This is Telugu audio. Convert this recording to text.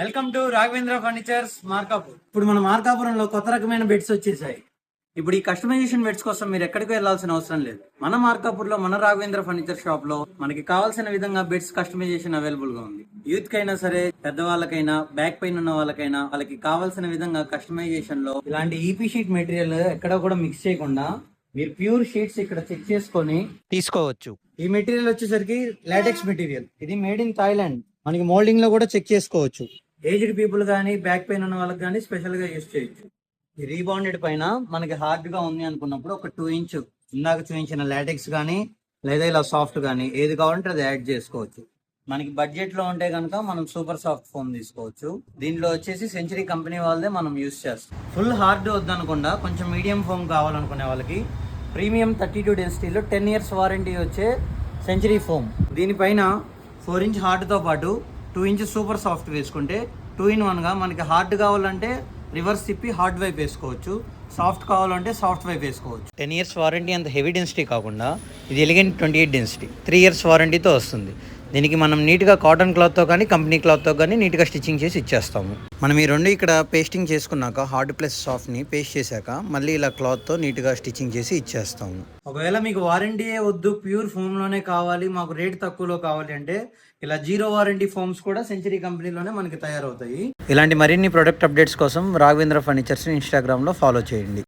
Welcome to Raghavendra furnitures Markapur. ఇప్పుడు మన మార్కాపురంలో కొత్త రకమైన బెడ్స్ వచ్చేసాయి. ఇప్పుడు ఈ కస్టమైజేషన్ బెడ్స్ కోసం మీరు ఎక్కడికి వెళ్ళాల్సిన అవసరం లేదు. మన మార్కాపూర్లో మన రాఘవేంద్ర ఫర్నిచర్ షాప్లో మనకి కావాల్సిన విధంగా బెడ్స్ కస్టమైజేషన్ అవైలబుల్గా ఉంది. యూత్ కైనా సరే పెద్దవాళ్ళకైనా బ్యాక్ పెయిన్ ఉన్న వాళ్ళకైనా వాళ్ళకి కావాల్సిన విధంగా కస్టమైజేషన్లో ఇలాంటి ఈపీ షీట్ మెటీరియల్ ఎక్కడ కూడా మిక్స్ చేయకుండా మీరు ప్యూర్ షీట్స్ ఇక్కడ చెక్ చేసుకొని తీసుకోవచ్చు. ఈ మెటీరియల్ వచ్చేసరికి లాటెక్స్ మెటీరియల్ ఇది మేడ్ ఇన్ థాయిలాండ్ మనకి మోల్డింగ్లో కూడా చెక్ చేసుకోవచ్చు. ఏజ్డ్ పీపుల్ కానీ బ్యాక్ పెయిన్ ఉన్న వాళ్ళకి కానీ స్పెషల్గా యూస్ చేయొచ్చు. ఈ రీబౌండెడ్ పైన మనకి హార్డ్గా ఉంది అనుకున్నప్పుడు ఒక టూ ఇంచ్ ఇందాక చూపించిన లాటెక్స్ కానీ లేదా ఇలా సాఫ్ట్ కానీ ఏది కావాలంటే అది యాడ్ చేసుకోవచ్చు. మనకి బడ్జెట్లో ఉంటే కనుక మనం సూపర్ సాఫ్ట్ ఫోన్ తీసుకోవచ్చు. దీనిలో వచ్చేసి సెంచరీ కంపెనీ వాళ్ళదే మనం యూస్ చేస్తాం. ఫుల్ హార్డ్ వద్దనకుండా కొంచెం మీడియం ఫోమ్ కావాలనుకునే వాళ్ళకి ప్రీమియం థర్టీ టూ డెన్సిటీలో టెన్ ఇయర్స్ వారంటీ వచ్చే సెంచరీ ఫోమ్ దీనిపైన ఫోర్ ఇంచ్ హార్డ్తో పాటు టూ ఇంచ్ సూపర్ సాఫ్ట్ వేసుకుంటే టూ ఇన్ వన్గా మనకి హార్డ్ కావాలంటే రివర్స్ తిప్పి హార్డ్ వైప్ వేసుకోవచ్చు. సాఫ్ట్ కావాలంటే సాఫ్ట్ వైప్ వేసుకోవచ్చు. టెన్ ఇయర్స్ వారంటీ అంత హెవీ డెన్సిటీ కాకుండా ఇది elegant twenty eight density. Three years వారంటీతో వస్తుంది. దీనికి మనం నీట్గా కాటన్ క్లాత్తో కానీ కంపెనీ క్లాత్తో కానీ నీట్గా స్టిచ్చింగ్ చేసి ఇచ్చేస్తాము. మనం ఈ రెండు ఇక్కడ పేస్టింగ్ చేసుకున్నాక హార్డ్ ప్లస్ సాఫ్ట్ని పేస్ట్ చేశాక మళ్ళీ ఇలా క్లాత్తో నీట్గా స్టిచ్చింగ్ చేసి ఇచ్చేస్తాము. ఒకవేళ మీకు వారంటీ వద్దు ప్యూర్ ఫోమ్లోనే కావాలి మాకు రేట్ తక్కువలో కావాలి అంటే ఇలా జీరో వారంటీ ఫోమ్స్ కూడా సెంచరీ కంపెనీలోనే మనకి తయారవుతాయి. ఇలాంటి మరిన్ని ప్రొడక్ట్ అప్డేట్స్ కోసం రాఘవేంద్ర ఫర్నిచర్స్ ఇన్స్టాగ్రామ్లో ఫాలో చేయండి.